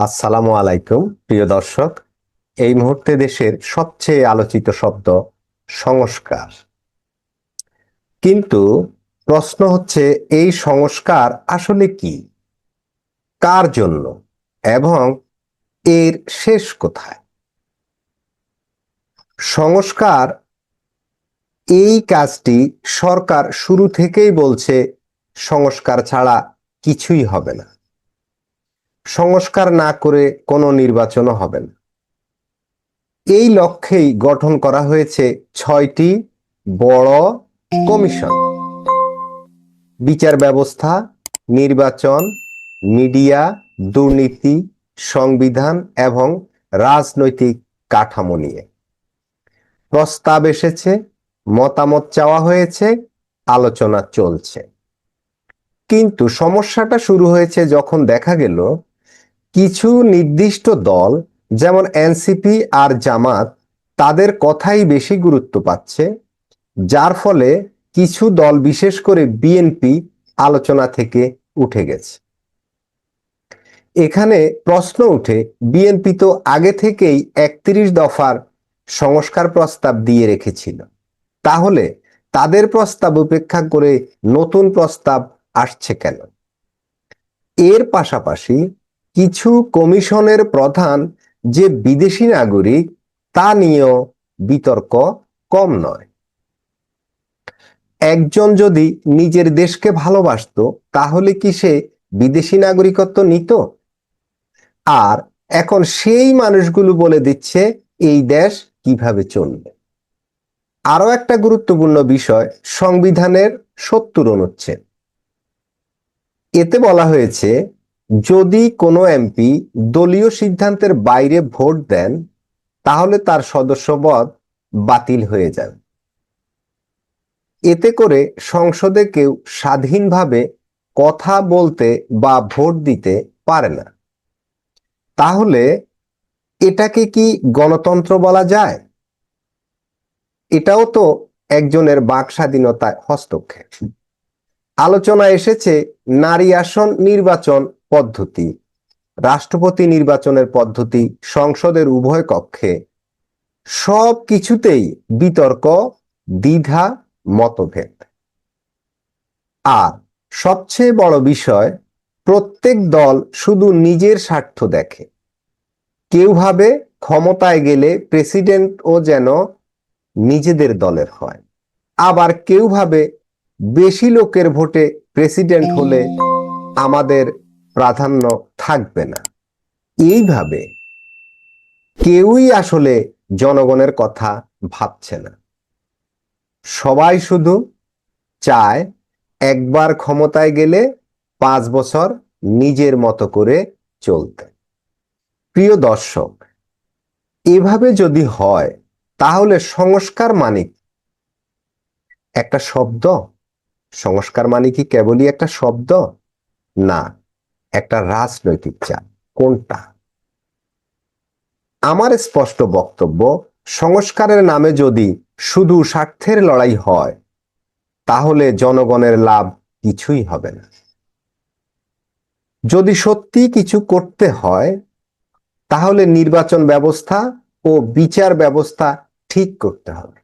আসসালামু আলাইকুম, প্রিয় দর্শক। এই মুহূর্তে দেশের সবচেয়ে আলোচিত শব্দ, সংস্কার। কিন্তু প্রশ্ন হচ্ছে, এই সংস্কার আসলে কি? কার জন্য? এবং এর শেষ কোথায়? সংস্কার, এই কাজটি সরকার শুরু থেকেই বলছে, সংস্কার ছাড়া কিছুই হবে না। সংস্কার না করে কোনো নির্বাচনও হবে না। এই লক্ষ্যেই গঠন করা হয়েছে ছয়টি বড় কমিশন। বিচার ব্যবস্থা, নির্বাচন, মিডিয়া, দুর্নীতি, সংবিধান এবং রাজনৈতিক কাঠামো নিয়ে। প্রস্তাব এসেছে, মতামত চাওয়া হয়েছে, আলোচনা চলছে। কিন্তু সমস্যাটা শুরু হয়েছে যখন দেখা গেল কিছু নির্দিষ্ট দল, যেমন এনসিপি আর জামাত, তাদের কথাই বেশি গুরুত্ব পাচ্ছে, যার ফলে কিছু দল, বিশেষ করে বিএনপি, আলোচনা থেকে উঠে গেছে। এখানে প্রশ্ন উঠে, বিএনপি তো আগে থেকেই একত্রিশ দফার সংস্কার প্রস্তাব দিয়ে রেখেছিল। তাহলে তাদের প্রস্তাব উপেক্ষা করে নতুন প্রস্তাব আসছে কেন? এর পাশাপাশি কিছু কমিশনের প্রধান যে বিদেশি নাগরিক, তা নিয়েও বিতর্ক কম নয়। একজন যদি নিজের দেশকে ভালোবাসত, তাহলে কি সে বিদেশি নাগরিকত্ব নিত? আর এখন সেই মানুষগুলো বলে দিচ্ছে, এই দেশ কীভাবে চলবে? আরও একটা গুরুত্বপূর্ণ বিষয়, সংবিধানের সত্তর অনুচ্ছেদ। এতে বলা হয়েছে যদি কোনো এমপি দলীয় সিদ্ধান্তের বাইরে ভোট দেন, তাহলে তার সদস্যপদ বাতিল হয়ে যাবে। এতে করে সংসদে কেউ স্বাধীনভাবে কথা বলতে বা ভোট দিতে পারে না। তাহলে এটাকে কি গণতন্ত্র বলা যায়? এটাও তো একজনের বাক স্বাধীনতায় হস্তক্ষেপ। আলোচনা এসেছে, নারী আসন নির্বাচন পদ্ধতি। রাষ্ট্রপতি নির্বাচনের পদ্ধতি সংসদের উভয় কক্ষে। সব কিছুতেই বিতর্ক দ্বিধা মতভেদ। আর সবচেয়ে বড় বিষয় প্রত্যেক দল শুধু নিজের স্বার্থ দেখে। কেউ ভাবে ক্ষমতায় গেলে প্রেসিডেন্ট ও যেন নিজেদের দলের হয়। আবার কেউ ভাবে বেশি লোকের ভোটে প্রেসিডেন্ট হলে আমাদের প্রাধান্য থাকবে না। এইভাবে কেউই আসলে জনগণের কথা ভাবছে না। সবাই শুধু চায় একবার ক্ষমতায় গেলে পাঁচ বছর নিজের মতো করে চলতে। প্রিয় দর্শক, এভাবে যদি হয়, তাহলে সংস্কার মানে একটা শব্দ? সংস্কার মানে কি কেবলই একটা শব্দ? না। একটা রাজনৈতিক চাপ। কোনটা? আমার স্পষ্ট বক্তব্য, সংস্কারের নামে যদি শুধু স্বার্থের লড়াই হয়, তাহলে জনগণের লাভ কিছুই হবে না। যদি সত্যি কিছু করতে হয়, তাহলে নির্বাচন ব্যবস্থা ও বিচার ব্যবস্থা ঠিক করতে হবে।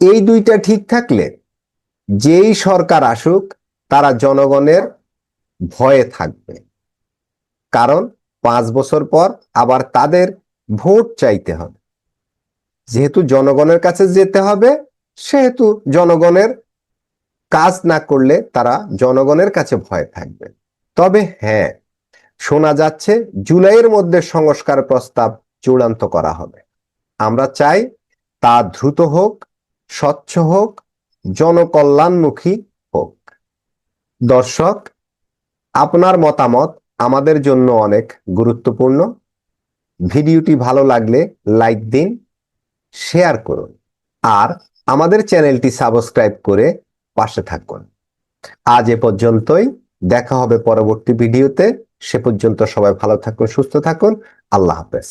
এই দুইটা ঠিক থাকলে, যেই সরকার আসুক, তারা জনগণের ভয়ে থাকবে। কারণ পাঁচ বছর পর আবার তাদের ভোট চাইতে হবে। যেহেতু জনগণের কাছে যেতে হবে, সেহেতু জনগণের কাজ না করলে তারা জনগণের কাছে ভয় থাকবে। তবে হ্যাঁ শোনা যাচ্ছে জুলাইয়ের মধ্যে সংস্কার প্রস্তাব চূড়ান্ত করা হবে। আমরা চাই তা দ্রুত হোক, স্বচ্ছ হোক, জনকল্যাণমুখী হোক। দর্শক আপনার মতামত আমাদের জন্য অনেক গুরুত্বপূর্ণ। ভিডিওটি ভালো লাগলে লাইক দিন, শেয়ার করুন, আর আমাদের চ্যানেলটি সাবস্ক্রাইব করে পাশে থাকুন। আজ এ পর্যন্তই, দেখা হবে পরবর্তী ভিডিওতে। সে পর্যন্ত সবাই ভালো থাকুন, সুস্থ থাকুন। আল্লাহ হাফেজ।